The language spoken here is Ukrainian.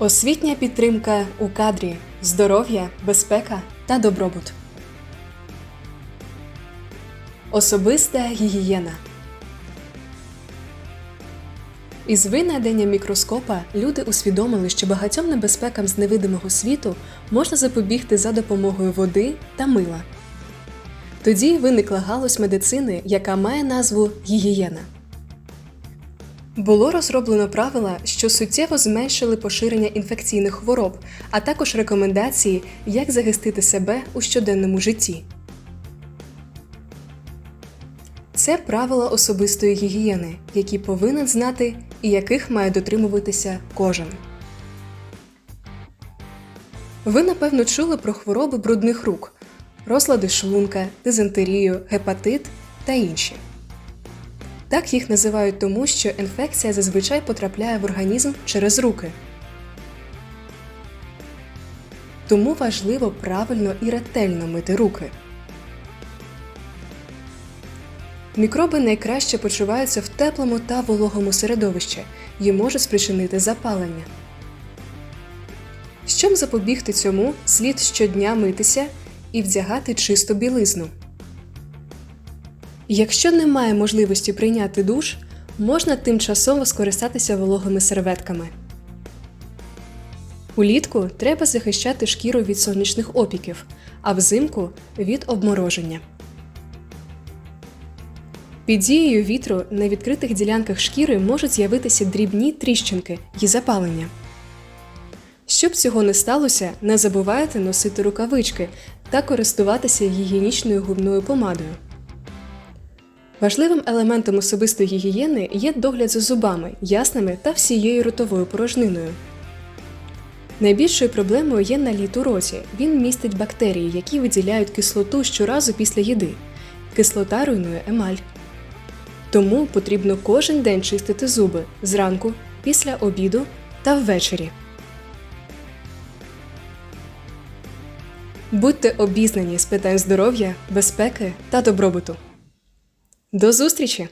Освітня підтримка у кадрі, здоров'я, безпека та добробут. Особиста гігієна. Із винайденням мікроскопа люди усвідомили, що багатьом небезпекам з невидимого світу можна запобігти за допомогою води та мила. Тоді виникла галузь медицини, яка має назву гігієна. Було розроблено правила, що суттєво зменшили поширення інфекційних хвороб, а також рекомендації, як захистити себе у щоденному житті. Це правила особистої гігієни, які повинен знати і яких має дотримуватися кожен. Ви напевно чули про хвороби брудних рук, розлади шлунка, дизентерію, гепатит та інші. Так їх називають тому, що інфекція зазвичай потрапляє в організм через руки. Тому важливо правильно і ретельно мити руки. Мікроби найкраще почуваються в теплому та вологому середовищі і можуть спричинити запалення. Щоб запобігти цьому, слід щодня митися і вдягати чисту білизну. Якщо немає можливості прийняти душ, можна тимчасово скористатися вологими серветками. Улітку треба захищати шкіру від сонячних опіків, а взимку від обмороження. Під дією вітру на відкритих ділянках шкіри можуть з'явитися дрібні тріщинки і запалення. Щоб цього не сталося, не забувайте носити рукавички та користуватися гігієнічною губною помадою. Важливим елементом особистої гігієни є догляд за зубами, ясними та всією ротовою порожниною. Найбільшою проблемою є наліт у роті. Він містить бактерії, які виділяють кислоту щоразу після їди. Кислота руйнує емаль. Тому потрібно кожен день чистити зуби зранку, після обіду та ввечері. Будьте обізнані з питань здоров'я, безпеки та добробуту. До зустрічі!